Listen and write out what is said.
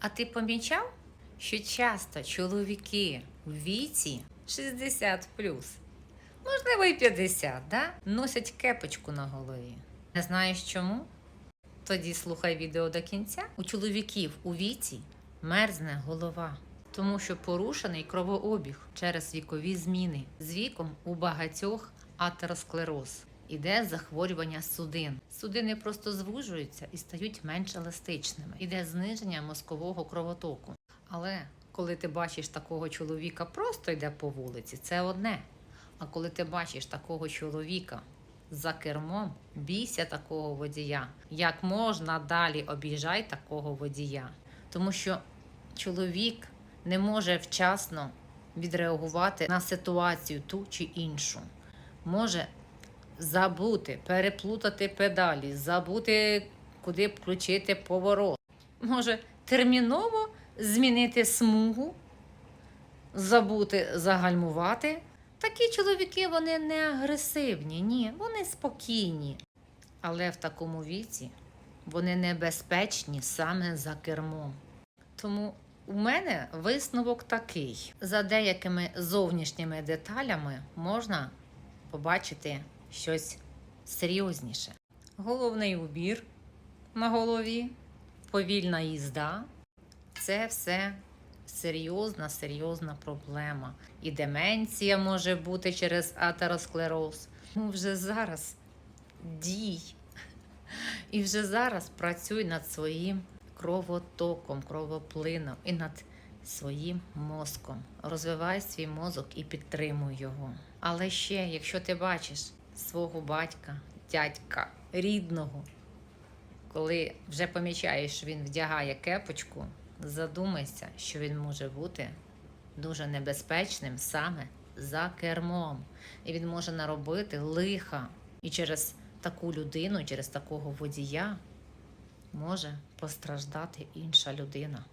А ти помічав, що часто чоловіки в віці 60 можливо, і 50, да? носять кепочку на голові. Не знаєш чому? Тоді слухай відео до кінця. У чоловіків у віці мерзне голова, тому що порушений кровообіг через вікові зміни. З віком у багатьох атеросклероз. Іде захворювання судин. Судини просто звужуються і стають менш еластичними. Іде зниження мозкового кровотоку. Але коли ти бачиш такого чоловіка, просто йде по вулиці, це одне. А коли ти бачиш такого чоловіка за кермом, бійся такого водія. Як можна далі об'їжджай такого водія. Тому що чоловік не може вчасно відреагувати на ситуацію ту чи іншу. Може забути, переплутати педалі, забути, куди включити поворот. Може терміново змінити смугу, забути загальмувати. Такі чоловіки вони не агресивні, ні, вони спокійні. Але в такому віці вони небезпечні саме за кермом. Тому у мене висновок такий: за деякими зовнішніми деталями можна побачити щось серйозніше. Головний убір на голові, повільна їзда це все серйозна, серйозна проблема. І деменція може бути через атеросклероз. Ну, вже зараз дій. І вже зараз працюй над своїм кровотоком, кровоплином і над своїм мозком. Розвивай свій мозок і підтримуй його. Але ще, якщо ти бачиш свого батька, дядька, рідного, коли вже помічаєш, що він вдягає кепочку, задумайся, що він може бути дуже небезпечним саме за кермом. І він може наробити лиха. І через таку людину, через такого водія може постраждати інша людина.